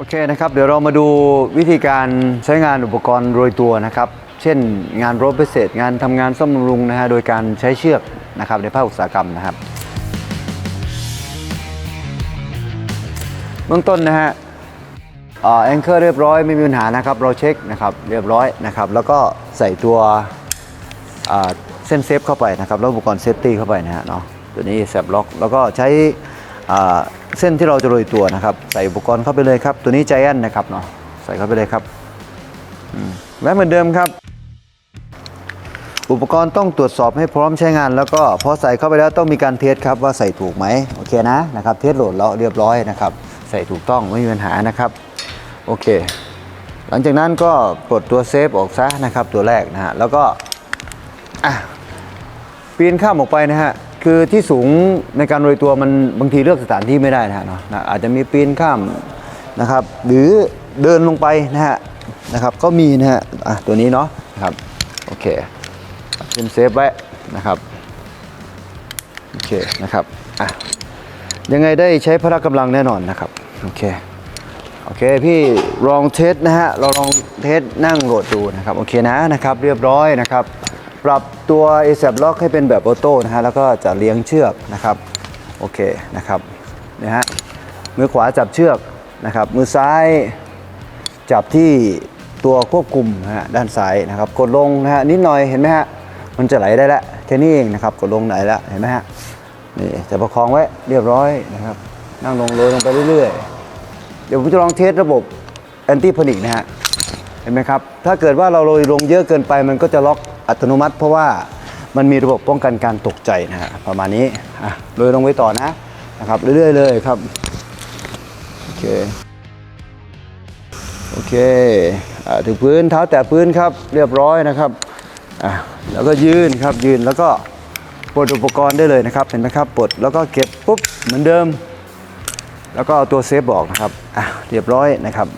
โอเคนะครับเดี๋ยวเรามาดูวิธีการใช้งานอุปกรณ์โรยตัวนะครับเช่นงานรถพิเศษ งานทำงานซ่อมบำรุงนะฮะโดยการใช้เชือกนะครับในภาคอุตสาหกรรมนะครับเบื้องต้นนะฮะแองเกอร์เรียบร้อยไม่มีปัญหานะครับเราเช็คนะครับเรียบร้อยนะครับแล้วก็ใส่ตัวเส้นเซฟเข้าไปนะครับแล้วอุปกรณ์เซฟตี้เข้าไปนะฮะเนาะตัวนี้แสบล็อกแล้วก็ใช้ เส้นที่เราจะโรยตัวนะครับ ใส่อุปกรณ์เข้าไปเลยครับ ตัวนี้ใจแอนนะครับเนาะใส่เข้าไปเลยครับและเหมือนเดิมครับ อุปกรณ์ต้องตรวจสอบให้พร้อมใช้งาน แล้วก็พอใส่เข้าไปแล้วต้องมีการเทสครับว่าใส่ถูกไหมโอเคนะนะครับ เทสโหลดแล้วเรียบร้อยนะครับ ใส่ถูกต้องไม่มีปัญหานะครับโอเค หลังจากนั้นก็ปลดตัวเซฟออกซะนะครับ ตัวแรกนะฮะแล้วก็อะปีนข้ามออกไปนะฮะ คือที่สูงในการโรยตัวมันบางทีเลือกสถานที่ไม่ได้นะฮะเนาะอาจจะมีปีนข้ามนะครับ หรือเดินลงไปนะฮะนะครับ ก็มีนะฮะอะตัวนี้เนาะนะครับโอเคเป็นเซฟไว้นะครับโอเคนะครับอะยังไงได้ใช้พละกำลังแน่นอนนะครับโอเคโอเคพี่ลองเทสนะฮะเราลองเทสนั่งโหลดดูนะครับโอเคนะนะครับ เรียบร้อยนะครับ ปรับตัว a อ a p Lock ให้เป็นแบบออโต้นะฮะแล้วก็จะเลี้ยงเชือกนะครับโอเคนะครับนะฮะมือขวาจับเชือกนะครับ มือซ้ายจับที่ตัวควบคุมนะฮะด้านซ้ายนะครับ กดลงนะฮะนิดหน่อยเห็นไหมฮะมันจะไหลได้แล้วแค่นี้เองนะครับกดลงไหลแล้วเห็นไหมฮะนี่จะประคองไว้เรียบร้อยนะครับ นั่งลงโรยลงไปเรื่อยๆ เดี๋ยวผมจะลองเทสระบบแอนตี้พนิกนะฮะเห็นไหมครับ ถ้าเกิดว่าเราโรยลงเยอะเกินไปมันก็จะล็อก อัตโนมัติ เพราะว่ามันมีระบบป้องกันการตกใจนะฮะประมาณนี้อะโรยลงไว้ต่อนะนะครับเรื่อยๆเลยครับโอเคโอเคอถึงพื้นเท้าแตะพื้นครับเรียบร้อยนะครับแล้วก็ยืนครับยืนแล้วก็ปลดอุปกรณ์ได้เลยนะครับเห็นไหมครับปลดแล้วก็เก็บปุ๊บเหมือนเดิม แล้วก็เอาตัวเซฟบอกนะครับอะเรียบร้อยนะครับ